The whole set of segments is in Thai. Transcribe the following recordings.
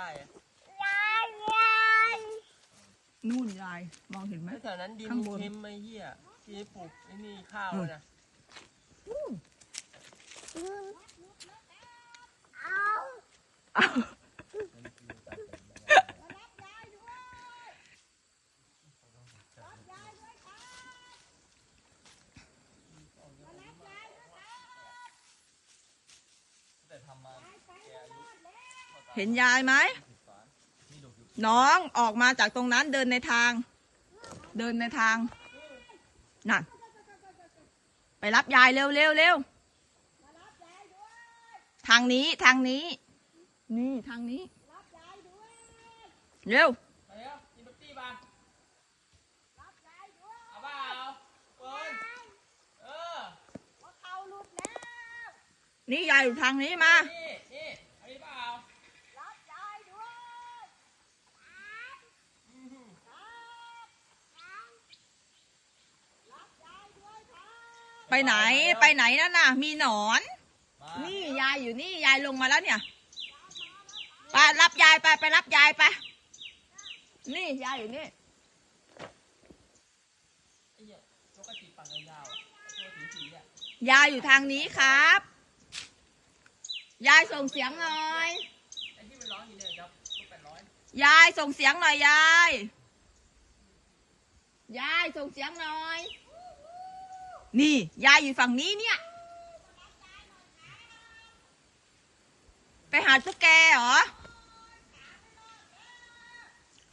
ได้อะนู่นยายมองเห็นไหมแถวนั้นดินข้างบน เค็มไอ้เหี้ยที่ปลูกไอ้นี่ข้าวอืมนะอ้าว เห็นยายไหม น้องออกมาจากตรงนั้นเดินในทาง เดินในทางนั่นไปรับยายเร็วเร็วเร็วทางนี้ทางนี้ นี่ทางนี้เร็วไปแล้วกินบัตตี้บ้างเอาเปล่าเปิ้ลเออนี่ยายอยู่ทางนี้มานี่นี่เอาดิเปล่าอืม ไปไหนไปไหนนั่นน่ะ มีหนอนมานี่ยายอยู่นี่ยายลงมาแล้วเนี่ยไปรับยายไปไปรับยายไป นี่ยายอยู่นี่ไอ้เหี้ยปกติปากยาวๆอะตัวสีสีๆอะยายอยู่ทางนี้ครับ ยายส่งเสียงหน่อยไอ้ที่มันร้องอยู่เนี่ยครับตัวแปดร้อยยายส่งเสียงหน่อยยาย ยายส่งเสียงหน่อย นี่ ยายอยู่ฝั่งนี้เนี่ย ไปหาตุ๊กแกเหรอ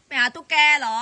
ไปหาตุ๊กแกเหรอ